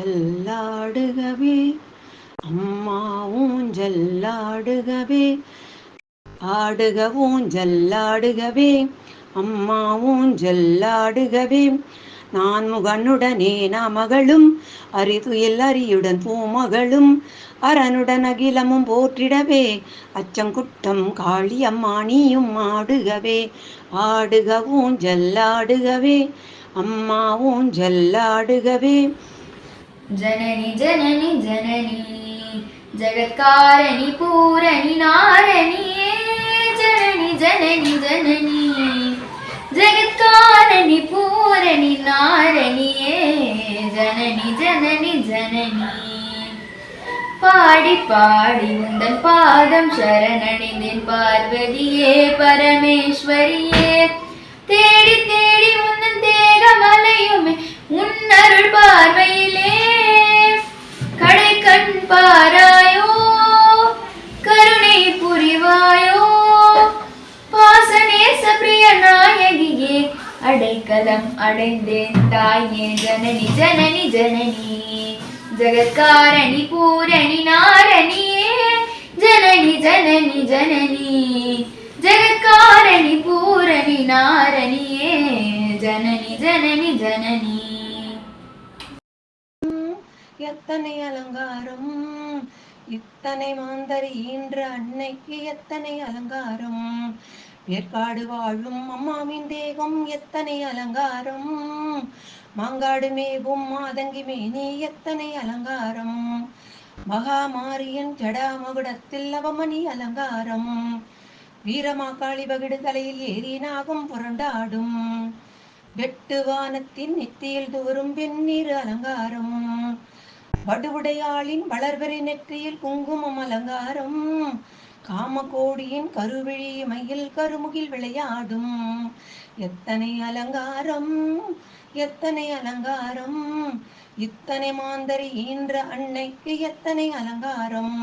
ஊஞ்சல்லாடுகவே அம்மா ஊஞ்சல்லாடுகவே ஆடுக ஊஞ்சல்லாடுகவே அம்மா ஊஞ்சல்லாடுகவே நான் முகனுடனே நாமகளும் அரிதுயில் அரியுடன் பூமகளும் அரனுடன் அகிலமும் போற்றிடவே. அச்சங்குட்டம் காளியம்மா நீயும் ஆடுகவே ஆடுக ஊஞ்சல்லாடுகவே அம்மா ஊஞ்சல்லாடுகவே ஜனனி ஜனனி ஜனனி ஜகத்காரணி பூரணி நாரணியே ஜனனி ஜனனி ஜனனி ஜகத்காரணி பூரணி நாரணியே ஜனனி ஜனனி ஜனனி பாடி பாடி உந்தன் பாதம் சரணடைந்தேன் பார்வதியே பரமேஸ்வரியே தேடி தேடி புரிவாயோ? பாசநேச பிரிய நாயகியே அடைக்கலம் அடைந்தேன் தாயே ஜனனி ஜனனி ஜனனி. ஜகத்காரணி பூரணி நாரணியே ஜனனி ஜனனி ஜனனி. ஜகத்காரணி பூரணி நாரணியே ஜனனி ஜனனி ஜனனி. எத்தனை அலங்காரம் இத்தனை மாந்தரி ஈன்ற அன்னைக்கு எத்தனை அலங்காரம்? ஏற்காடு வாழும் அம்மாவின் தேகம் எத்தனை அலங்காரம்? மாங்காடு மேவும் மாதங்கி மேனி எத்தனை அலங்காரம்? மகாமாரியன் ஜடாமகுடத்தில் அவமணி அலங்காரம். வீரமாக்காளி பகிடு தலையில் ஏறி நாகம் புரண்டாடும். வெட்டு வானத்தின் நெத்தியில் தோறும் வெந்நீர் அலங்காரம். வடுவுடையாளின் வளர்வரை நெற்றியில் குங்குமம் அலங்காரம். காமகோடியின் கருவிழி மயில் கருமுகில் விளையாடும். எத்தனை அலங்காரம் எத்தனை அலங்காரம் இத்தனை மாந்தரி ஈன்ற அன்னைக்கு எத்தனை அலங்காரம்.